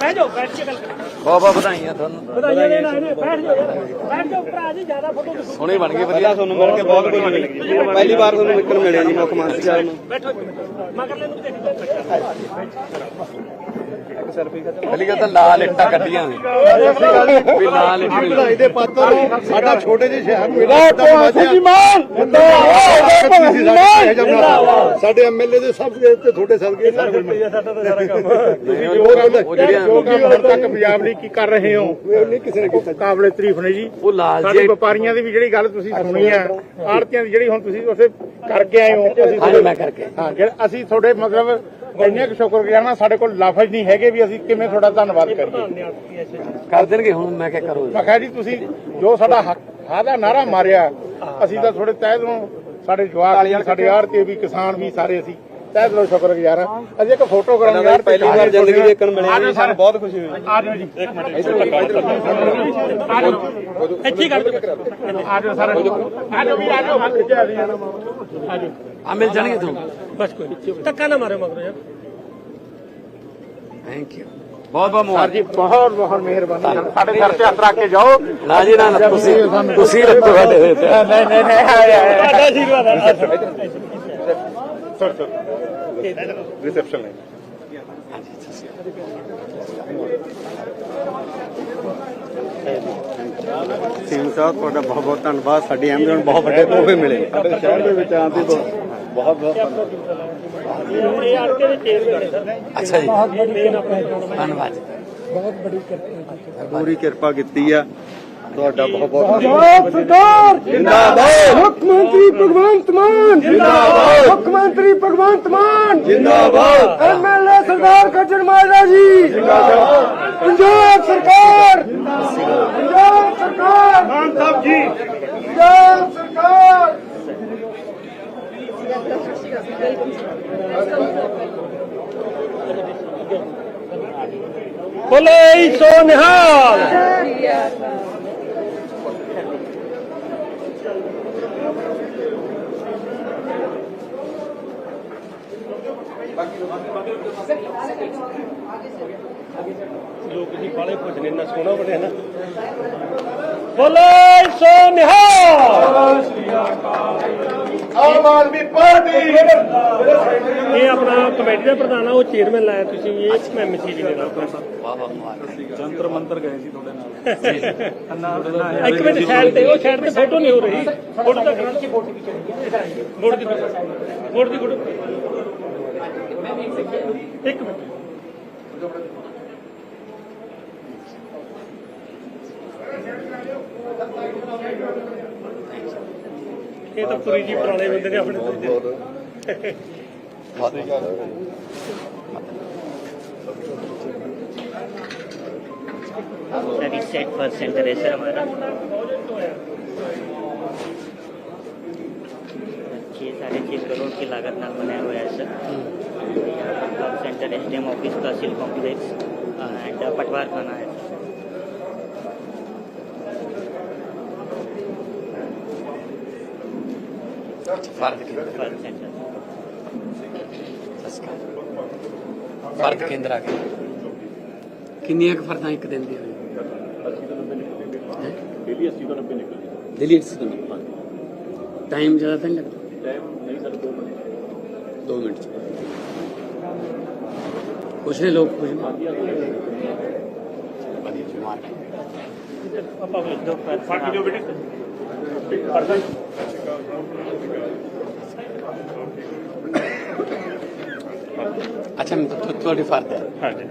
ਬਹਿ ਜਾਓ ਬੈਠ ਕੇ ਗੱਲ ਕਰੋ ਬਹੁਤ ਬਹੁਤ ਵਧਾਈਆਂ ਤੁਹਾਨੂੰ। ਵਧਾਈਆਂ ਦੇਣਾ ਇਹਨੇ ਬੈਠ ਜਾਓ ਯਾਰ ਬੈਠ ਜਾਓ ਭਰਾ ਜੀ ਜ਼ਿਆਦਾ ਫੋਟੋ ਦਿਖਾਓ ਸੋਹਣੀ ਬਣ ਗਈ ਵਧੀਆ। ਤੁਹਾਨੂੰ ਮਿਲ ਕੇ ਬਹੁਤ ਖੁਸ਼ੀ ਲੱਗੀ। ਪਹਿਲੀ ਵਾਰ ਤੁਹਾਨੂੰ ਮਿਲਣ ਮਿਲਿਆ ਜੀ ਮੁੱਖ ਮੰਤਰੀ ਸਾਹਿਬ ਨੂੰ। ਬੈਠੋ ਮਗਰ ਲੈ ਨੂੰ ਦੇਖੀ। ਪਹਿਲੀ ਗੱਲ ਤਾਂ ਲਾਲ ਇੱਟਾਂ ਕੱਢੀਆਂ ਨੇ। ਵੀ ਲਾਲ ਇੱਟ ਨਹੀਂ ਵਧਾਈ ਦੇ ਪਾਤਰ ਸਾਡਾ ਛੋਟੇ ਜਿਹੇ ਸ਼ਹਿਰ ਨੂੰ ਸਾਡੇ ਐਮਐਲਏ ਦੇ ਸਭ ਦੇ ਉੱਤੇ ਤੁਹਾਡੇ ਸਦਕੇ ਸਾਰਾ ਕੁਝ ਸਾਡਾ ਤਾਂ ਸਾਰਾ ਕੰਮ। ਨਹੀਂ, ਜੋ ਉਹ ਕੰਮ ਜਿਹੜੀਆਂ ਜੋ ਕੰਮ ਹੁਣ ਤੱਕ ਪੰਜਾਬ ਲਈ ਕੀ ਕਰ ਰਹੇ ਹੋ? ਉਹ ਨਹੀਂ ਕਿਸੇ ਨੇ ਕੀਤਾ ਕਾਬਲੇ ਤਾਰੀਫ ਨੇ ਜੀ। ਉਹ ਲਾਲ ਸਾਡੇ ਜੀ ਵਪਾਰੀਆਂ ਦੀ ਵੀ ਜਿਹੜੀ ਗੱਲ ਤੁਸੀਂ ਸੁਣੀ ਆ ਆੜਤੀਆਂ ਦੀ ਜਿਹੜੀ ਹੁਣ ਤੁਸੀਂ ਉਸੇ ਕਰਕੇ ਆਏ ਹੋ ਅਸੀਂ ਹਾਂਜੀ ਮੈਂ ਕਰਕੇ ਹਾਂ ਅਸੀਂ ਤੁਹਾਡੇ ਮਤਲਬ ਇੰਨੇ ਕੁ ਸ਼ੁਕਰਗੁਜ਼ਾਰ ਹਾਂ ਸਾਡੇ ਕੋਲ ਲਫ਼ਜ਼ ਨਹੀਂ ਹੈਗੇ ਵੀ ਅਸੀਂ ਕਿਵੇਂ ਤੁਹਾਡਾ ਧੰਨਵਾਦ ਕਰੀਏ। ਕਰ ਦੇਣਗੇ ਹੁਣ ਮੈਂ ਕਿਹਾ ਕਰੋ। ਮੈਂ ਕਿਹਾ ਜੀ ਤੁਸੀਂ ਜੋ ਸਾਡਾ ਹੱਕ ਦਾ ਨਾਰਾ ਮਾਰਿਆ ਅਸੀਂ ਤਾਂ ਤੁਹਾਡੇ ਤਹਿ ਦਿਲੋਂ ਸਾਡੇ ਜਵਾਕ ਸਾਡੇ ਆੜਤੀ ਵੀ ਕਿਸਾਨ ਵੀ ਸਾਰੇ ਅਸੀਂ। ਤਹਿ ਦਿਲੋਂ ਸ਼ੁਕਰਗੁਜ਼ਾਰ ਹਾਂ। ਅਸੀਂ ਇੱਕ ਫੋਟੋ ਕਰਾਂਗੇ ਯਾਰ ਪਹਿਲੀ ਵਾਰ ਜ਼ਿੰਦਗੀ ਦੇਖਣ ਮਿਲਿਆ ਜੀ ਸਾਨੂੰ ਬਹੁਤ ਖੁਸ਼ੀ ਹੋਈ। ਆ ਜਾਓ ਜੀ। ਇੱਕ ਮਿੰਟ। ਆ ਜਾਓ ਇੱਥੇ ਕਰ ਆ ਜਾਓ ਸਰ ਆ ਜਾਓ ਵੀ ਆ ਜਾਓ ਹੱਥ ਚ ਆ ਜਾਓ ਆ ਮਿਲ ਜਾਣਗੇ ਤੁਹਾਨੂੰ। ਬਸ ਕੋਈ ਧੱਕਾ ਨਾ ਮਾਰਿਓ ਮਗਰੋਂ ਯਾਰ। ਥੈਂਕ ਯੂ ਬਹੁਤ ਬਹੁਤ ਸਰ ਮੁਬਾਰਕ ਜੀ ਬਹੁਤ ਬਹੁਤ ਮਿਹਰਬਾਨੀ ਸਾਡੇ ਘਰ ਤੇ ਹੱਥ ਰੱਖ ਕੇ ਜਾਓ ਨਾ ਜੀ ਨਾ ਨਾ, ਤੁਸੀਂ ਤੁਸੀਂ ਰੱਖੋ ਸਾਡੇ ਹੋਏ ਤੇ ਨਹੀਂ ਨਹੀਂ ਨਹੀਂ ਤੁਹਾਡਾ ਆਸ਼ੀਰਵਾਦ ਹੈ। ਸਰ ਸਰ ਰਿਸੈਪਸ਼ਨ ਹੈ। ਸਿੰਘ ਸਾਹਿਬ ਤੁਹਾਡਾ ਬਹੁਤ ਬਹੁਤ ਧੰਨਵਾਦ। ਸਾਡੀ ਐਮਡੀ ਨੂੰ ਬਹੁਤ ਵੱਡੇ ਤੋਹਫੇ ਮਿਲੇ। ਸਾਡੇ ਸ਼ਹਿਰ ਦੇ ਵਿੱਚ ਆਉਣ ਤੇ ਬਹੁਤ ਬਹੁਤ ਦੇ ਅੱਛਾ ਜੀ। ਮੇਨ ਆਪਣੇ ਧੰਨਵਾਦ ਜੀ। ਪੂਰੀ ਕਿਰਪਾ ਕੀਤੀ ਆ। ਤੁਹਾਡਾ ਬਹੁਤ ਬਹੁਤ ਪੰਜਾਬ ਸਰਕਾਰ ਜਿੰਦਾਬਾਦ। ਮੁੱਖ ਮੰਤਰੀ ਭਗਵੰਤ ਮਾਨ। ਜਿੰਦਾਬਾਦ। ਮੁੱਖ ਮੰਤਰੀ ਭਗਵੰਤ ਮਾਨ। ਜਿੰਦਾਬਾਦ। ਐਮਐਲਏ ਸਰਦਾਰ ਗੱਜਣ ਮਾਜਰਾ ਜੀ। ਜਿੰਦਾਬਾਦ। ਪੰਜਾਬ ਸਰਕਾਰ ਪੰਜਾਬ ਸਰਕਾਰ ਮਾਨ ਸਾਹਿਬ ਜੀ ਪੰਜਾਬ ਸਰਕਾਰ ਬੋਲੇ ਸੋ ਨਿਹਾਲ ਲੋਕ ਜੀ ਬਾਲੇ ਭੋਜਨੇ ਨਾ ਸੋਹਣਾ ਬਣਿਆ ਨਾ। ਬੋਲੇ ਸੋ ਨਿਹਾਲ ਆਮ ਆਦਮੀ ਪਾਰਟੀ। ਇਹ ਆਪਣਾ ਕਮੇਟੀ ਦਾ ਪ੍ਰਧਾਨ ਆ ਉਹ ਚੇਅਰਮੈਨ ਲਾਇਆ ਤੁਸੀਂ ਇਹ ਐਮਸੀ ਜੀ ਨੇ ਨਾਲ ਬਹੁਤ ਮੁਬਾਰਕ ਜੰਤਰ ਮੰਤਰ ਗਏ ਸੀ ਤੁਹਾਡੇ ਨਾਲ। ਇੱਕ ਮਿੰਟ ਸਾਈਡ ਤੇ ਉਹ ਸਾਈਡ ਤੇ ਫੋਟੋ ਨਹੀਂ ਹੋ ਰਹੀ। ਫੋਟੋ ਤਾਂ ਕਰਾਂ ਕਿ ਫੋਟੋ ਖਿੱਚਣੀ ਫੋਟੋ ਦੀ ਫੋਟੋ ਦੀ ਫੋਟੋ ਇੱਕ ਮਿੰਟ। ਇਹ ਤਾਂ ਪੂਰੀ ਜੀ ਪੁਰਾਣੇ ਬੰਦੇ ਨੇ ਆਪਣੇ ਤੋਂ ਬਹੁਤ सभी सेट फर्स्ट सेंटर है सर हमारा छः साढ़े छः करोड़ की लागत नाम बनाया हुआ है sir first centre S D M office tehsil complex and पटवार खाना है ਫਰਦ ਕੇਂਦਰ ਆ ਗਿਆ ਕਿੰਨੀਆਂ ਕੁ ਫਰਦਾਂ ਇੱਕ ਦਿਨ ਦੀ ਹੋਈ ਦਿੱਲੀ 80 ਟਾਈਮ ਜ਼ਿਆਦਾ ਤਾਂ ਲੱਗਦਾ? Time minute. 2 ਕੁਛ ਨੇ ਲੋਕ ਕੁਛ ਵਧੀਆ ਜੋ ਬੇਟੇ? ਅੱਛਾ ਤੁਹਾਡੀ ਫਰਦ ਹੈ। ਹਾਂਜੀ।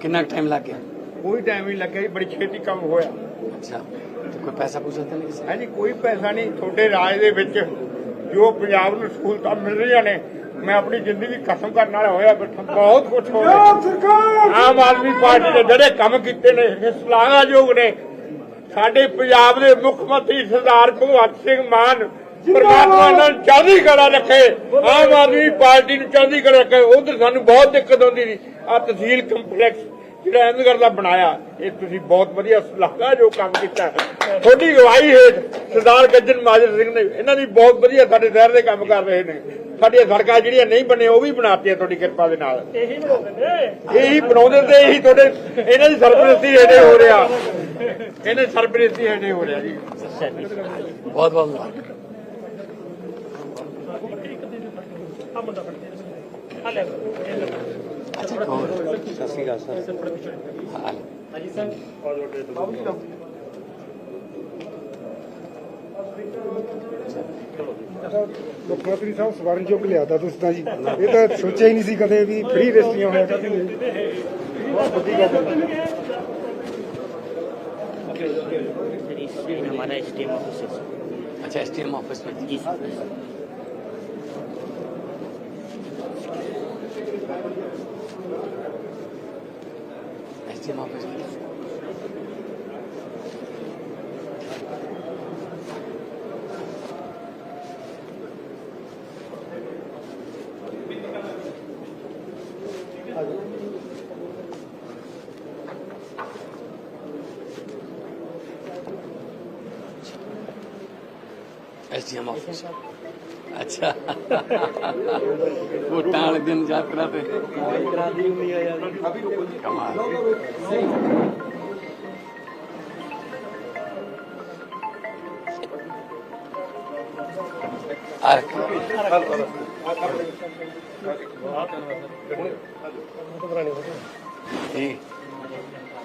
ਕਿੰਨਾ ਟਾਈਮ ਲੱਗ ਗਿਆ? ਕੋਈ ਟਾਈਮ ਨਹੀਂ ਲੱਗਿਆ ਜੀ ਬੜੀ ਛੇਤੀ ਕੰਮ ਹੋਇਆ। ਅੱਛਾ ਤੇ ਕੋਈ ਪੈਸਾ ਪੂਸਾ ਤਾਂ ਨਹੀਂ ਕਿਸੇ? ਹਾਂਜੀ ਕੋਈ ਪੈਸਾ ਨਹੀਂ। ਤੁਹਾਡੇ ਰਾਜ ਦੇ ਵਿੱਚ ਜੋ ਪੰਜਾਬ ਨੂੰ ਸਹੂਲਤਾਂ ਮਿਲ ਰਹੀਆਂ ਨੇ ਮੈਂ ਆਪਣੀ ਜ਼ਿੰਦਗੀ ਖਤਮ ਕਰਨ ਵਾਲਾ ਹੋਇਆ ਬੈਠਾ। ਬਹੁਤ ਕੁਝ ਹੋ ਗਿਆ ਆਮ ਆਦਮੀ ਪਾਰਟੀ ਦੇ ਜਿਹੜੇ ਕੰਮ ਕੀਤੇ ਨੇ ਇਹ ਸ਼ਲਾਘਾਯੋਗ ਨੇ। ਸਾਡੇ ਪੰਜਾਬ ਦੇ ਮੁੱਖ ਮੰਤਰੀ ਸਰਦਾਰ ਭਗਵੰਤ ਸਿੰਘ ਮਾਨ ਪਰਮਾਤਮਾ ਨਾਲ ਚੜ੍ਹਦੀ ਕਲਾ ਰੱਖੇ। ਆਮ ਆਦਮੀ ਪਾਰਟੀ ਨੂੰ ਚੜ੍ਹਦੀ ਕਲਾ ਰੱਖੇ। ਉਧਰ ਸਾਨੂੰ ਬਹੁਤ ਦਿੱਕਤ ਆਉਂਦੀ ਸੀ। ਆ ਤਹਿਸੀਲ ਕੰਪਲੈਕਸ ਜਿਹੜਾ ਅਹਿਮਦਗੜ੍ਹ ਦਾ ਬਣਾਇਆ ਇਹ ਤੁਸੀਂ ਬਹੁਤ ਵਧੀਆ ਲੱਗਾ ਜੋ ਕੰਮ ਕੀਤਾ। ਤੁਹਾਡੀ ਅਗਵਾਈ ਹੇਠ ਸਰਦਾਰ ਗੱਜਨ ਮਾਜਰ ਸਿੰਘ ਨੇ ਇਹਨਾਂ ਦੀ ਬਹੁਤ ਵਧੀਆ ਸਾਡੇ ਸ਼ਹਿਰ ਦੇ ਕੰਮ ਕਰ ਰਹੇ ਨੇ। ਸਾਡੀਆਂ ਸੜਕਾਂ ਜਿਹੜੀਆਂ ਨਹੀਂ ਬਣੀਆਂ ਉਹ ਵੀ ਬਣਾਤੀਆਂ ਤੁਹਾਡੀ ਕਿਰਪਾ ਦੇ ਨਾਲ। ਇਹੀ ਬਣਾਉਂਦੇ ਨੇ। ਇਹੀ ਬਣਾਉਂਦੇ ਤੇ ਇਹੀ ਤੁਹਾਡੇ ਇਹਨਾਂ ਦੀ ਸਰਪ੍ਰਸਤੀ ਹੇਠੇ ਹੋ ਰਿਹਾ। ਇਹਨਾਂ ਦੀ ਸਰਪ੍ਰਸਤੀ ਹੇਠੇ ਹੋ ਰਿਹਾ ਜੀ। ਬਹੁਤ ਬਹੁਤ ਮੁਬਾਰਕ ਆ ਮੁੰਡਾ ਫੜ ਕੇ ਆ ਲੈ ਅੱਛਾ ਕੌਣ ਸਤਿ ਸ਼੍ਰੀ ਅਕਾਲ ਸਰ ਹਾਲ ਮੁੱਖ ਮੰਤਰੀ ਸਾਹਿਬ ਸਵਰਨ ਚੁੱਕ ਲਿਆਦਾ ਤੁਸੀਂ ਤਾਂ ਜੀ ਇਹ ਤਾਂ ਸੋਚਿਆ ਹੀ ਨਹੀਂ ਸੀ ਕਦੇ ਵੀ ਫ੍ਰੀ ਰਜਿਸਟਰੀਆਂ ਹੋਇਆ ਕਰਦੀਆਂ ਬਹੁਤ ਵੱਡੀ ਗੱਲ ਹੈ सर इस साइड हमारा एस ऑफिस है सर। अच्छा एस टी एम ऑफिस में जी पर्चियाँ माफूस अच्छा वो टाण दिन याद कराते कमाल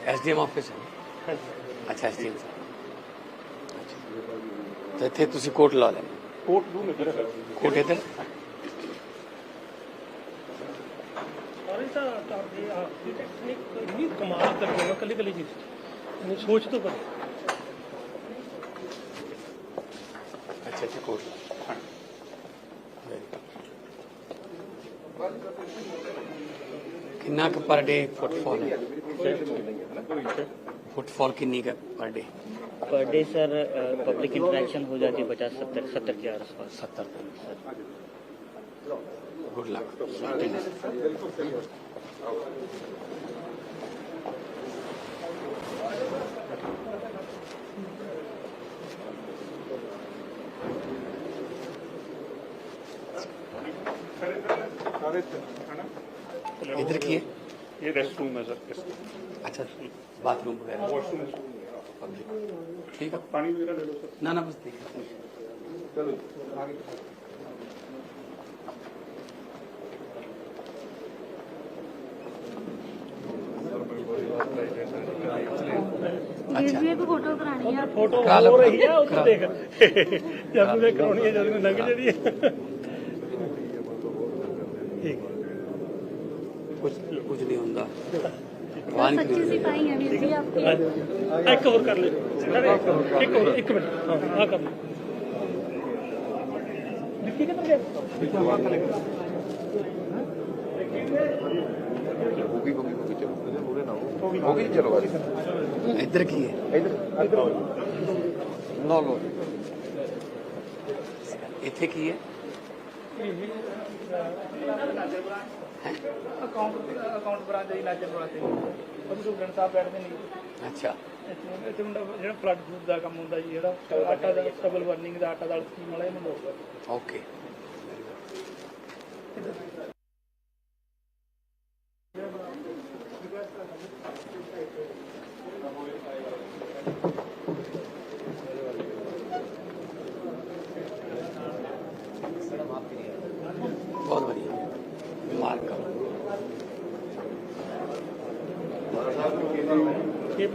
एस डी एम ऑफिस है अच्छा एस डी एम साहब ਤੇ ਇੱਥੇ ਤੁਸੀਂ ਕੋਟ ਲਾ ਲੈਣਾ। ਕੋਟ ਨੂੰ ਨਜ਼ਰ ਕੋਟ ਇੱਧਰ ਤਾਂ ਕਿੰਨਾ ਕੁ ਪਰ ਡੇ ਫੁੱਟਫਾਲ ਹੈ? ਫੁੱਟਫਾਲ ਕਿੰਨੀ ਕੁ ਪਰ ਡੇ per day sir public interaction हो जाती है पचास सत्तर सत्तर के आस पास सत्तर गुड लक इधर की है ये रेस्ट रूम है सर अच्छा बाथरूम वगैरह ठीक है ਪਾਣੀ ਵਗੈਰਾ ਲੈ ਲਓ ਸਰ ना ना बस ठीक है ਵੀਰ ਜੀ ਇੱਕ ਫੋਟੋ ਕਰਾਣੀ ਆ ਫੋਟੋ ਕਰਾ ਲਓ। ਹੋ ਰਹੀ ਹੈ ਉਹ ਕਰਾ। ਦੇਖ ਜਦ ਨੂੰ ਕਰਾਉਣੀ ਹੈ ਜਦ ਨੂੰ ਲੰਘ ਜਦੀ ਹੈ ਠੀਕ कुछ कुछ नहीं होता बहुत अच्छी सिपाही है वीर जी आपके एक और कर ले एक और एक मिनट हाँ हाँ कर ले डिप्टी के तरफ चलो इधर की है इधर नौ लोग इतने की है ਅਕਾਊਂਟ ਅਕਾਊਂਟ ਬ੍ਰਾਂਚ ਦੀ ਨਾਜਰਪੁਰਾ ਤੇ ਉਹ ਸੁਖਨ ਸਾਹਿਬ ਬੈਠਦੇ ਨੇ ਅੱਛਾ। ਇੱਥੇ ਮੁੰਡਾ ਜਿਹੜਾ ਫਲੱਡ ਫੂਡ ਦਾ ਕੰਮ ਹੁੰਦਾ ਜੀ ਜਿਹੜਾ ਆਟਾ ਦਾ ਸਟਬਲ ਬਰਨਿੰਗ ਦਾ ਆਟਾ ਦਾ ਸਕੀਮ ਵਾਲਾ ਇਹ ਮੁੰਡਾ ਓਕੇ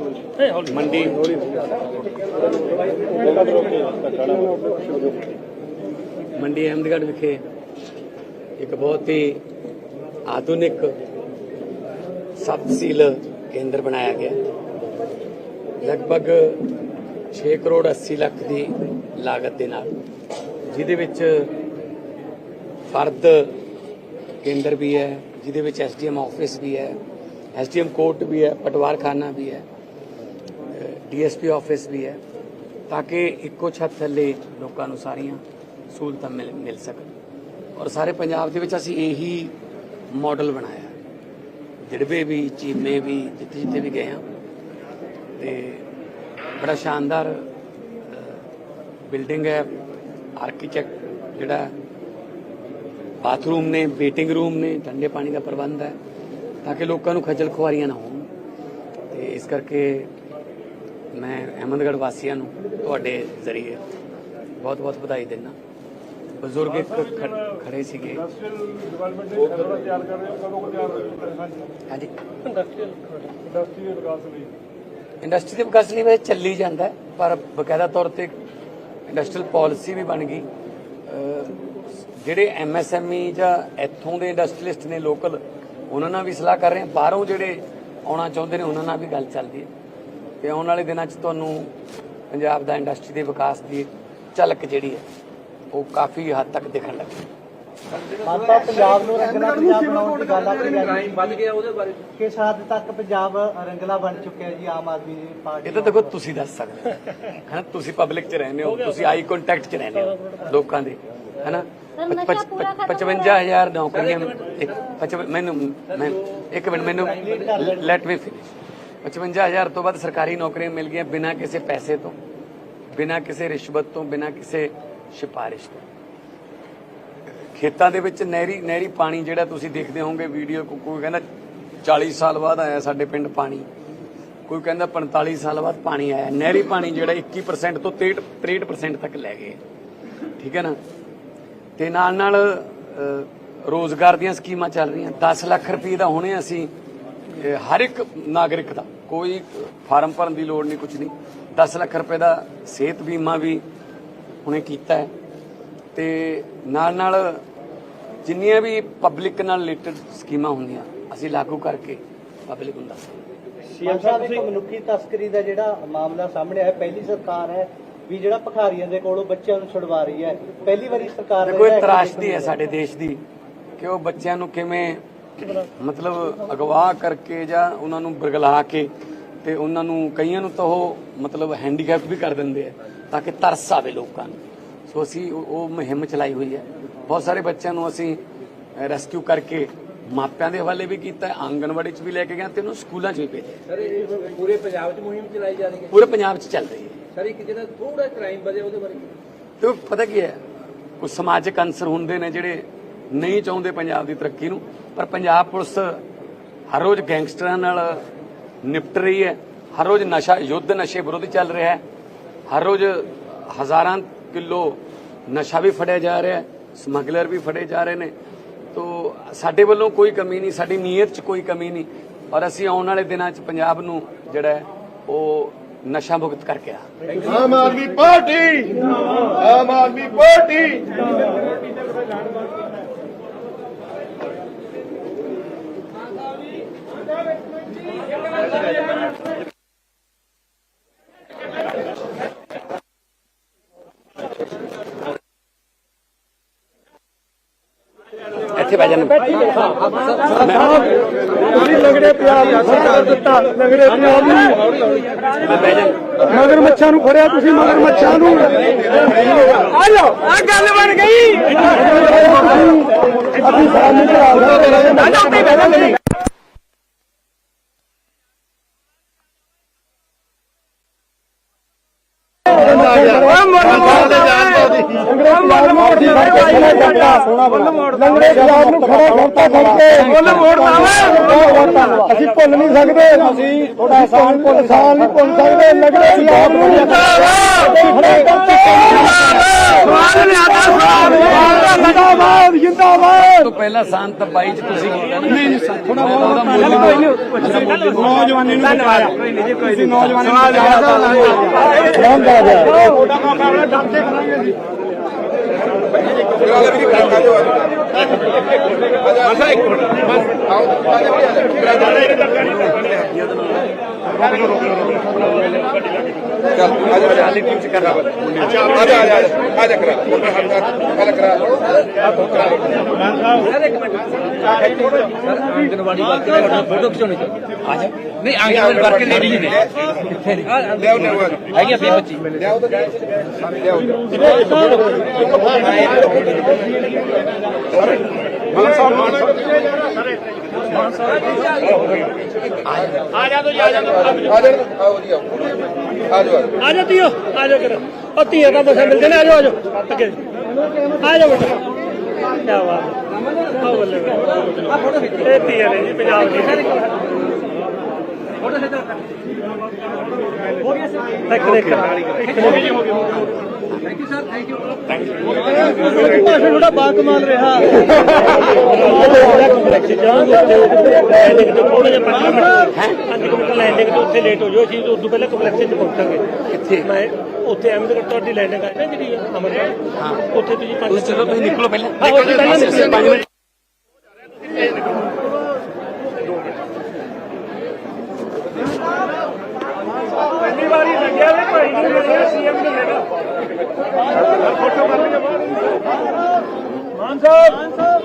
ਮੰਡੀ। ਮੰਡੀ ਅਹਿਮਦਗੜ੍ਹ ਵਿਖੇ ਇੱਕ ਬਹੁਤ ਹੀ ਆਧੁਨਿਕ ਸਬ ਤਹਿਸੀਲ ਕੇਂਦਰ ਬਣਾਇਆ ਗਿਆ। ਲਗਭਗ 6 ਕਰੋੜ 80 ਲੱਖ ਦੀ ਲਾਗਤ ਦੇ ਨਾਲ, ਜਿਹਦੇ ਵਿੱਚ ਫਰਦ ਕੇਂਦਰ ਵੀ ਹੈ, ਜਿਹਦੇ ਵਿੱਚ ਐਸਡੀਐਮ ਆਫਿਸ ਵੀ ਹੈ, ਐਸਡੀਐਮ ਕੋਰਟ ਵੀ ਹੈ, ਪਟਵਾਰਖਾਨਾ ਵੀ ਹੈ। ਡੀਐਸਪੀ ਆਫਿਸ ਵੀ ਹੈ, ਤਾਂ ਕਿ ਇੱਕੋ ਛੱਤ ਥੱਲੇ ਲੋਕਾਂ ਨੂੰ ਸਾਰੀਆਂ ਸਹੂਲਤਾਂ ਮਿਲ ਮਿਲ ਸਕਣ। ਔਰ ਸਾਰੇ ਪੰਜਾਬ ਦੇ ਵਿੱਚ ਅਸੀਂ ਇਹੀ ਮਾਡਲ ਬਣਾਇਆ। ਜਿਹੜੇ ਵੀ, ਚੀਮੇ ਵੀ, ਜਿੱਥੇ ਜਿੱਥੇ ਵੀ ਗਏ ਹਾਂ, ਤੇ ਬੜਾ ਸ਼ਾਨਦਾਰ ਬਿਲਡਿੰਗ ਹੈ। ਆਰਕੀਟੈਕਟ ਜਿਹੜਾ ਬਾਥਰੂਮ ਨੇ ਵੇਟਿੰਗ ਰੂਮ ਨੇ, ਠੰਡੇ ਪਾਣੀ ਦਾ ਪ੍ਰਬੰਧ ਹੈ, ਤਾਂ ਕਿ ਲੋਕਾਂ ਨੂੰ ਖੱਜਲ ਖੁਆਰੀਆਂ ਨਾ ਹੋਣ। ਤੇ ਇਸ ਕਰਕੇ ਮੈਂ ਅਹਿਮਦਗੜ੍ਹ ਵਾਸੀਆਂ ਨੂੰ ਤੁਹਾਡੇ ਜ਼ਰੀਏ ਬਹੁਤ ਬਹੁਤ ਵਧਾਈ ਦਿੰਦਾ। ਬਜ਼ੁਰਗ ਇੱਕ ਖੜੇ ਸੀਗੇ। ਡਿਵੈਲਪਮੈਂਟ ਦੇ ਖਰੜਾ ਤਿਆਰ ਕਰ ਰਹੇ ਹੋ ਕਦੋਂ ਕੋ ਤਿਆਰ ਹਾਂਜੀ। ਇੰਡਸਟਰੀਅਲ ਇੰਡਸਟਰੀ ਦੇ ਵਿਕਾਸ ਲਈ ਇੰਡਸਟਰੀ ਦੇ ਵਿਕਾਸ ਲਈ ਵੈਸੇ ਚੱਲੀ ਜਾਂਦਾ ਪਰ ਬਕਾਇਦਾ ਤੌਰ ਤੇ ਇੰਡਸਟਰੀਅਲ ਪਾਲਿਸੀ ਵੀ ਬਣ ਗਈ। ਅਹ ਜਿਹੜੇ ਐਮਐਸਐਮਈ ਜਾਂ ਇੱਥੋਂ ਦੇ ਇੰਡਸਟਰੀਲਿਸਟ ਨੇ ਲੋਕਲ, ਉਹਨਾਂ ਨਾਲ ਵੀ ਸਲਾਹ ਕਰ ਰਹੇ ਹਾਂ। ਬਾਹਰੋਂ ਜਿਹੜੇ ਆਉਣਾ ਚਾਹੁੰਦੇ ਨੇ, ਉਹਨਾਂ ਨਾਲ ਵੀ ਗੱਲ ਚੱਲਦੀ ਹੈ। ਤੇ ਆਉਣ ਵਾਲੇ ਦਿਨਾਂ 'ਚ ਤੁਹਾਨੂੰ ਪੰਜਾਬ ਦਾ ਇੰਡਸਟਰੀ ਦੇ ਵਿਕਾਸ ਦੀ ਝਲਕ ਜਿਹੜੀ ਹੈ ਉਹ ਕਾਫੀ ਹੱਦ ਤੱਕ ਦਿਖਣ ਲੱਗੀ। ਮਾਤਾ ਪੰਜਾਬ ਨੂੰ ਰੰਗਲਾ ਪੰਜਾਬ ਬਣਾਉਣ ਦੀ ਗੱਲ ਆਪਣੀ ਕ੍ਰਾਈਮ ਵੱਧ ਗਿਆ ਉਹਦੇ ਬਾਰੇ। ਕਿਸ ਹੱਦ ਤੱਕ ਪੰਜਾਬ ਰੰਗਲਾ ਬਣ ਚੁੱਕਿਆ ਜੀ ਆਮ ਆਦਮੀ ਪਾਰਟੀ ਇਹ ਤਾਂ ਦੇਖੋ ਤੁਸੀਂ ਦੱਸ ਸਕਦੇ ਹੋ। ਹੈਨਾ ਤੁਸੀਂ ਪਬਲਿਕ 'ਚ ਰਹਿੰਦੇ ਹੋ ਤੁਸੀਂ ਆਈ ਕੰਟੈਕਟ 'ਚ ਰਹਿੰਦੇ ਹੋ ਲੋਕਾਂ ਦੇ ਹੈਨਾ? ਸਰ, ਨਸ਼ਾ ਪਚ- ਪੂਰਾ ਪਚ- ਖਤਮ 55000 ਨੌਕਰੀਆਂ ਮੈਨੂੰ ਮੈਂ ਇੱਕ ਮਿੰਟ ਮੈਨੂੰ ਲੈਟ ਮੀ ਫਿਨਿਸ਼ 55000 ਤੋਂ ਬਾਅਦ ਸਰਕਾਰੀ ਨੌਕਰੀਆਂ ਮਿਲ ਗਈਆਂ ਬਿਨਾਂ ਕਿਸੇ ਪੈਸੇ ਤੋਂ ਬਿਨਾਂ ਕਿਸੇ ਰਿਸ਼ਵਤ ਤੋਂ ਬਿਨਾਂ ਕਿਸੇ ਸਿਫਾਰਿਸ਼ ਤੋਂ। ਖੇਤਾਂ ਦੇ ਵਿੱਚ ਨਹਿਰੀ ਨਹਿਰੀ ਪਾਣੀ ਜਿਹੜਾ ਤੁਸੀਂ ਦੇਖਦੇ ਹੋਵੋਗੇ ਵੀਡੀਓ ਕੋਈ ਕਹਿੰਦਾ 40 ਸਾਲ ਬਾਅਦ ਆਇਆ ਸਾਡੇ ਪਿੰਡ ਪਾਣੀ ਕੋਈ ਕਹਿੰਦਾ 45 ਸਾਲ ਬਾਅਦ ਪਾਣੀ ਆਇਆ। ਨਹਿਰੀ ਪਾਣੀ ਜਿਹੜਾ 21% ਤੋਂ 63 63% ਤੱਕ ਲੈ ਗਏ। ਠੀਕ ਹੈ ਨਾ? ਤੇ ਨਾਲ ਨਾਲ ਅ, ਰੋਜ਼ਗਾਰ ਦੀਆਂ ਸਕੀਮਾਂ ਚੱਲ ਰਹੀਆਂ। 10 ਲੱਖ ਰੁਪਏ ਦਾ ਹੁਣੇ ਅਸੀਂ ਹਰ ਇੱਕ ਨਾਗਰਿਕ ਦਾ ਕੋਈ ਫਾਰਮ ਭਰਨ ਦੀ ਲੋੜ ਨਹੀਂ ਕੁਝ ਨਹੀਂ। 10 ਲੱਖ ਰੁਪਏ ਦਾ ਸਿਹਤ ਬੀਮਾ ਵੀ ਹੁਣੇ ਕੀਤਾ ਹੈ। ਤੇ ਨਾਲ ਨਾਲ ਜਿੰਨੀਆਂ ਵੀ ਪਬਲਿਕ ਨਾਲ ਰਿਲੇਟਡ ਸਕੀਮਾਂ ਹੁੰਦੀਆਂ ਅਸੀਂ ਲਾਗੂ ਕਰਕੇ ਪਬਲਿਕ ਨੂੰ ਦੱਸਦੇ ਸੀਐਮ ਸਾਹਿਬ ਇੱਕ ਮਨੁੱਖੀ ਤਸਕਰੀ ਦਾ ਜਿਹੜਾ ਮਾਮਲਾ ਸਾਹਮਣੇ ਆਇਆ ਪਹਿਲੀ ਸਰਕਾਰ ਹੈ ਵੀ ਜਿਹੜਾ ਭਖਾਰੀਆਂ ਦੇ ਕੋਲੋਂ ਬੱਚਿਆਂ ਨੂੰ ਛੁਡਵਾ ਰਹੀ ਹੈ। ਪਹਿਲੀ ਵਾਰੀ ਸਰਕਾਰ ਦੇਖੋ ਨੇ ਇਹ ਜਿਹੜਾ ਤਰਾਸ਼ਦੀ ਹੈ ਸਾਡੇ ਦੇਸ਼ ਦੀ ਕਿ ਉਹ ਬੱਚਿਆਂ ਨੂੰ ਕਿਵੇਂ ਮਤਲਬ ਅਗਵਾ ਕਰਕੇ ਜਾਂ ਉਹਨਾਂ ਨੂੰ ਬਰਗਲਾ ਕੇ ਤੇ ਉਹਨਾਂ ਨੂੰ ਕਈਆਂ ਨੂੰ ਤਾਂ ਉਹ ਮਤਲਬ ਹੈਂਡੀਕੈਪ ਵੀ ਕਰ ਦਿੰਦੇ ਆ ਤਾਂ ਕਿ ਤਰਸ ਆਵੇ ਲੋਕਾਂ ਨੂੰ। ਸੋ ਅਸੀਂ ਉਹ ਮੁਹਿੰਮ ਚਲਾਈ ਹੋਈ ਹੈ। ਬਹੁਤ ਸਾਰੇ ਬੱਚਿਆਂ ਨੂੰ ਅਸੀਂ ਰੈਸਕਿਊ ਕਰਕੇ ਮਾਪਿਆਂ ਦੇ ਹਵਾਲੇ ਵੀ ਕੀਤਾ ਹੈ, ਆਂਗਣਵਾੜੀ 'ਚ ਵੀ ਲੈ ਕੇ ਗਏ ਤੇ ਉਹਨੂੰ ਸਕੂਲਾਂ 'ਚ ਵੀ ਭੇਜਿਆ। ਸਰ ਇਹ ਪੂਰੇ ਪੰਜਾਬ 'ਚ ਮੁਹਿੰਮ ਚਲਾਈ ਜਾ ਰਹੀ ਹੈ? ਪੂਰੇ ਪੰਜਾਬ 'ਚ ਚੱਲ ਰਹੀ ਹੈ। ਸਰ ਇੱਕ ਜਿਹੜਾ ਥੋੜਾ ਕ੍ਰਾਈਮ ਵਧਿਆ ਉਹਦੇ ਬਾਰੇ? ਤੇ ਪਤਾ ਕੀ ਹੈ ਕੁਝ ਸਮਾਜਿਕ ਅੰਸਰ ਹੁੰਦੇ ਨੇ ਜਿਹੜੇ ਨਹੀਂ ਚਾਹੁੰਦੇ ਪੰਜਾਬ ਦੀ ਤਰੱਕੀ ਨੂੰ, ਪਰ ਪੰਜਾਬ ਪੁਲਿਸ ਹਰ ਰੋਜ਼ ਗੈਂਗਸਟਰਾਂ ਨਾਲ ਨਿਪਟ ਰਹੀ ਹੈ, ਹਰ ਰੋਜ਼ ਨਸ਼ਾ, ਯੁੱਧ ਨਸ਼ੇ ਵਿਰੁੱਧ ਚੱਲ ਰਿਹਾ ਹੈ, ਹਰ ਰੋਜ਼ ਹਜ਼ਾਰਾਂ ਕਿਲੋ ਨਸ਼ਾ ਵੀ ਫੜਿਆ ਜਾ ਰਿਹਾ ਹੈ, ਸਮਗਲਰ ਵੀ ਫੜੇ ਜਾ ਰਹੇ ਨੇ। ਤੋ ਸਾਡੇ ਵੱਲੋਂ ਕੋਈ ਕਮੀ ਨਹੀਂ, ਸਾਡੀ ਨੀਅਤ 'ਚ ਕੋਈ ਕਮੀ ਨਹੀਂ, ਔਰ ਅਸੀਂ ਆਉਣ ਵਾਲੇ ਦਿਨਾਂ 'ਚ ਪੰਜਾਬ ਨੂੰ ਜਿਹੜਾ ਉਹ ਨਸ਼ਾ ਮੁਕਤ ਕਰਕੇ ਆ। Aam Aadmi Party, Aam Aadmi Party. ਇੱਥੇ ਬਹਿ ਜਾਣਾ ਤੁਸੀਂ ਲੰਗੜੇ ਪੰਜਾਬ ਨੂੰ ਖੜਾ ਦਿੱਤਾ ਲੰਗੜੇ ਪੰਜਾਬ ਨੂੰ ਮੈਂ ਬਹਿ ਜਾਣਾ ਮਗਰ ਮੱਛਾਂ ਨੂੰ ਫੜਿਆ ਤੁਸੀਂ ਮਗਰ ਮੱਛਾਂ ਨੂੰ। ਆ ਲਓ ਆ ਗੱਲ ਬਣ ਗਈ। ਅਸੀਂ ਸਾਹਮਣੇ ਚੜਾ ਸਕਦੇ ਤੇ ਬਹਿ ਲੰਗੜੇ ਪੰਜਾਬ ਨੂੰ ਖੜਾ ਕਰਤਾ ਕਰਕੇ ਮੁੱਲ ਮੋੜਦਾ ਅਸੀਂ ਭੁੱਲ ਨਹੀਂ ਸਕਦੇ। ਅਸੀਂ ਥੋੜਾ ਆਸਾਨ ਭੁੱਲ ਆਸਾਨ ਨਹੀਂ ਭੁੱਲ ਸਕਦੇ। ਲੰਗੜੇ ਪੰਜਾਬ ਨੂੰ ਜਿੰਦਾਬਾਦ। ਜਿੰਦਾਬਾਦ। ਤੋਂ ਪਹਿਲਾਂ ਸੰਤ ਬਾਈ ਚ ਤੁਸੀਂ ਨਹੀਂ ਨਹੀਂ ਥੋੜਾ ਨੌਜਵਾਨੀ ਨੂੰ ਕੋਈ ਨਹੀਂ ਨੌਜਵਾਨੀ ਨੂੰ ਬਚਾਇਆ ਤੁਹਾਡਾ ਮੁਕਾਬਲਾ ਡਰ ਕੇ ਕਰਾਂਗੇ ਜੀ। ਆਂਗਨਵਾੜੀ ਵਰਕਰ ਨੇ ਫੋਟੋ ਖਿਚਾਉਣੀ ਚਾਹੀਦੀ ਆ ਜਾ ਨਹੀਂ ਆਂਗਨਵਾੜੀ ਵਰਕਰ ਲੇਡੀਜ਼ ਨੇ ਕਿੱਥੇ ਨੇ ਹੈਗੀਆਂ ਫਿਰ ਬੱਚੀ ਆ ਜਾ ਤੀਓ ਆ ਜਾ ਕਰ ਉਹ ਤੀਆਂ ਦਾ ਮਸਾ ਮਿਲਦੇ ਨੇ ਆ ਜਾ ਆ ਜਾ ਅੱਗੇ ਆ ਜਾ ਬੇਟਾ ਕੀ ਬਾਤ ਆ ਬੱਲੇ ਬੱਲੇ। ਇਹ ਤੀਆਂ ਨੇ ਜੀ ਪੰਜਾਬ ਦੀ ਦੇਖ ਦੇਖ ਹੋ ਗਈ ਜੀ ਹੋ ਗਈ thank you sir. Thank you ਭਾਸ਼ਣ ਥੋੜਾ ਬਾ ਕਮਾਲ ਰਿਹਾ ਕੰਪਲੈਕਸ ਜਾਵਾਂਗੇ ਥੋੜਾ ਜਿਹਾ ਪੰਜ ਮਿੰਟ ਪੰਜ ਕੁ ਮਿੰਟ ਲੈਂਡਿੰਗ ਤੋਂ ਉੱਥੇ ਲੇਟ ਹੋ। ਜਾਓ ਅਸੀਂ ਉਦੋਂ ਪਹਿਲਾਂ ਕੰਪਲੈਕਸ 'ਚ ਪਹੁੰਚਾਂਗੇ ਕਿੱਥੇ? ਮੈਂ ਉੱਥੇ ਅਹਿਮਦਗੜ੍ਹ ਤੁਹਾਡੀ ਲੈਂਡਿੰਗ ਹੈ ਨਾ ਜਿਹੜੀ ਅਮਰ ਹਾਂ ਉੱਥੇ ਤੁਸੀਂ ਚਲੋ ਤੁਸੀਂ ਨਿਕਲੋ ਪਹਿਲਾਂ। ਹਾਂ ਨਿਕਲੋ। ਪੰਜ ਮਿੰਟ ਪਹਿਲੀ ਵਾਰੀ ਲੱਗਿਆ ਵੀ ਭਾਈ ਨੂੰ ਮਿਲਿਆ ਸੀਐਮ ਨੇ ਮੇਰਾ ਫੋਟੋ ਕਰ ਲਈਏ ਮਾਨ ਸਾਹਿਬ ਮਾਨ ਸਾਹਿਬ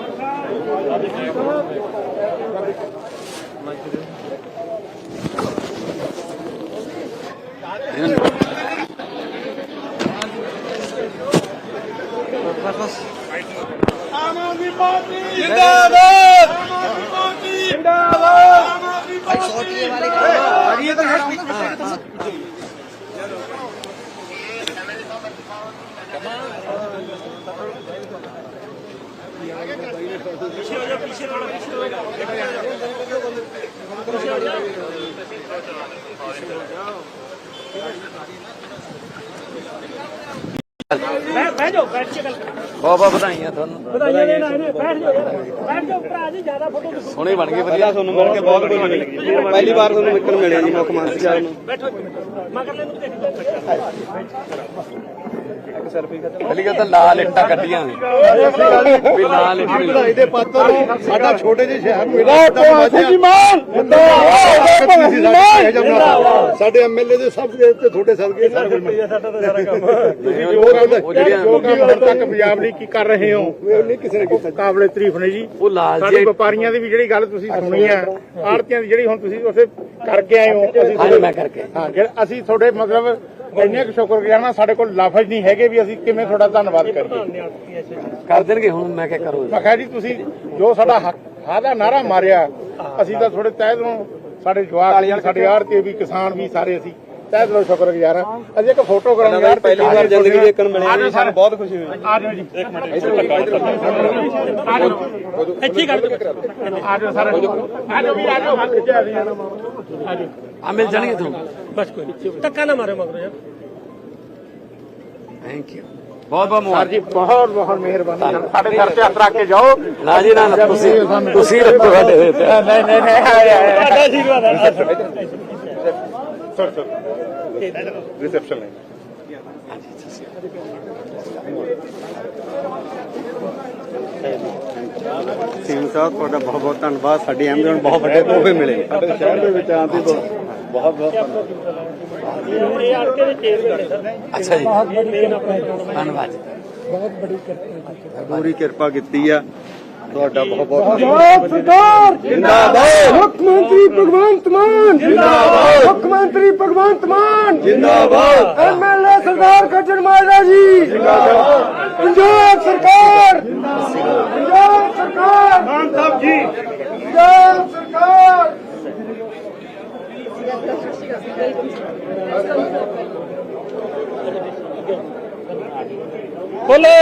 ਬਹਿ ਬਹਿ ਜਾਓ ਬੈਠ ਕੇ ਗੱਲ ਕਰੋ। ਬਹੁਤ ਬਹੁਤ ਵਧਾਈਆਂ ਤੁਹਾਨੂੰ। ਵਧਾਈਆਂ ਦੇਣ ਆਏ ਨੇ ਬੈਠ ਜਾਓ ਯਾਰ। ਬੈਠ ਜਾਓ ਭਰਾ ਜੀ ਜ਼ਿਆਦਾ ਫੋਟੋ ਦਿਖਾਓ ਸੋਹਣੇ ਬਣ ਗਏ ਵਧੀਆ। ਤੁਹਾਨੂੰ ਮਿਲ ਕੇ ਬਹੁਤ ਖੁਸ਼ੀ ਪਹਿਲੀ ਵਾਰ ਤੁਹਾਨੂੰ ਮਿਲਣ ਮਿਲਿਆ ਜੀ ਮੁੱਖ ਮੰਤਰੀ ਸਾਹਿਬ ਨੂੰ। ਬੈਠੋ ਮੈਂ ਲੈਨੂੰ ਦੇਖ ਪਹਿਲੀ ਗੱਲ ਤਾਂ ਲਾਲ ਇੱਟਾਂ ਕੱਢੀਆਂ ਨੇ। ਵੀ ਲਾਲ ਇੱਟ ਮਿਲ ਵਧਾਈ ਦੇ ਪਾਤਰ ਨੂੰ ਸਾਡਾ ਛੋਟੇ ਜਿਹੇ ਸ਼ਹਿਰ ਨੂੰ ਇਹਦਾ ਮਾਨ। ਸਾਡੇ ਐਮਐਲਏ ਦੇ ਸਭ ਦੇ ਤੇ ਤੁਹਾਡੇ ਸਦਕੇ ਸਾਡਾ ਤਾਂ ਸਾਰਾ ਕੰਮ। ਉਹ ਜਿਹੜੀਆਂ ਜੋ ਕੰਮ ਹੁਣ ਤੱਕ ਪੰਜਾਬ ਲਈ ਕੀ ਕਰ ਰਹੇ ਹੋ? ਨਹੀਂ ਕਿਸੇ ਨੇ ਕੀਤਾ। ਕਾਬਲੇ ਤਾਰੀਫ ਨੇ ਜੀ। ਉਹ ਲਾਲ ਸਾਡੇ ਜੀ ਵਪਾਰੀਆਂ ਦੀ ਵੀ ਜਿਹੜੀ ਗੱਲ ਤੁਸੀਂ ਸੁਣੀ ਆ ਆੜਤੀਆਂ ਦੀ ਜਿਹੜੀ ਹੁਣ ਤੁਸੀਂ ਉਸੇ ਕਰਕੇ ਆਏ ਹੋ ਅਸੀਂ ਮੈਂ ਕਰਕੇ ਹਾਂ ਅਸੀਂ ਤੁਹਾਡੇ ਮਤਲਬ ਇੰਨੇ ਕੁ ਸ਼ੁਕਰਗੁਜ਼ਾਰ ਸਾਡੇ ਕੋਲ ਲਫ਼ਜ਼ ਨਹੀਂ ਹੈਗੇ ਵੀ ਅਸੀਂ ਕਿਵੇਂ ਤੁਹਾਡਾ ਧੰਨਵਾਦ ਕਰੀਏ। ਕਰ ਦੇਣਗੇ ਹੁਣ ਮੈਂ ਕਿਹਾ ਕਰੋ। ਮੈਂ ਕਿਹਾ ਜੀ ਤੁਸੀਂ ਜੋ ਸਾਡਾ ਹੱਕ ਦਾ ਨਾਰਾ ਮਾਰਿਆ ਅਸੀਂ ਤਾਂ ਤੁਹਾਡੇ ਤਹਿ ਦਿਲੋਂ ਸਾਡੇ ਜਵਾਕ ਸਾਡੇ ਆੜਤੀ ਵੀ ਕਿਸਾਨ ਵੀ ਸਾਰੇ ਅਸੀਂ ਤਹਿ ਦਿਲੋਂ ਸ਼ੁਕਰਗੁਜ਼ਾਰ ਹਾਂ। ਅਸੀਂ ਇੱਕ ਫੋਟੋ ਕਰਾਂਗੇ ਯਾਰ ਪਹਿਲੀ ਵਾਰ ਜ਼ਿੰਦਗੀ ਦੇਖਣ ਮਿਲਿਆ ਜੀ ਸਾਨੂੰ ਬਹੁਤ ਖੁਸ਼ੀ ਹੋਈ। ਆ ਜਾਓ ਜੀ। ਇੱਕ ਮਿੰਟ ਆ ਜਾਓ ਇੱਥੇ ਕਰ ਦਿਓ ਆ ਜਾਓ। ਸਾਰੇ ਆ ਜਾਓ ਵੀ ਆ ਜਾਓ ਹੱਥ ਖਿਚਿਆ ਸੀ ਆ ਜਾਓ ਆ ਮਿਲ ਜਾਣਗੇ ਤੁਹਾਨੂੰ। ਬਸ ਕੋਈ ਨਹੀਂ ਧੱਕਾ ਨਾ ਮਾਰਿਓ ਮਗਰੋਂ ਯਾਰ। ਥੈਂਕ ਯੂ ਬਹੁਤ ਬਹੁਤ ਸਰ ਮੁਬਾਰਕ। ਜੀ ਬਹੁਤ ਬਹੁਤ ਮਿਹਰਬਾਨੀ। ਸਾਡੇ ਸਿਰ ਤੇ ਹੱਥ ਰੱਖ ਕੇ ਜਾਓ। ਨਾ ਜੀ ਨਾ ਨਾ, ਤੁਸੀਂ ਤੁਸੀਂ ਰੱਖੋ ਸਾਡੇ ਦੇ ਤੇ ਨਹੀਂ ਨਹੀਂ ਨਹੀਂ ਤੁਹਾਡਾ ਆਸ਼ੀਰਵਾਦ ਹੈ sir sir reception line Singh Sahib ਤੁਹਾਡਾ ਬਹੁਤ ਬਹੁਤ ਧੰਨਵਾਦ। ਸਾਡੀ ਐਮਜਨ ਬਹੁਤ ਵੱਡੇ ਤੋਹਫੇ ਮਿਲੇ। ਸਾਡੇ ਸ਼ਹਿਰ ਦੇ ਵਿੱਚ ਆਉਣ ਦੀ ਬਹੁਤ ਬਹੁਤ ਇਹ ਦੇ ਸਰ ਅੱਛਾ ਜੀ। ਧੰਨਵਾਦ। ਜੀ ਪੂਰੀ ਕਿਰਪਾ ਕੀਤੀ ਆ। ਤੁਹਾਡਾ ਬਹੁਤ ਬਹੁਤ ਪੰਜਾਬ ਸਰਕਾਰ! ਜਿੰਦਾਬਾਦ। ਮੁੱਖ ਮੰਤਰੀ ਭਗਵੰਤ ਮਾਨ! ਜਿੰਦਾਬਾਦ। ਮੁੱਖ ਮੰਤਰੀ ਭਗਵੰਤ ਮਾਨ! ਜਿੰਦਾਬਾਦ। ਐਮਐਲਏ ਸਰਦਾਰ ਗੱਜਣ ਮਾਜਰਾ ਜੀ! ਜਿੰਦਾਬਾਦ। ਪੰਜਾਬ ਸਰਕਾਰ! ਪੰਜਾਬ ਸਰਕਾਰ! ਮਾਨ ਸਾਹਿਬ ਜੀ। ਪੰਜਾਬ ਸਰਕਾਰ! ਬੋਲੇ।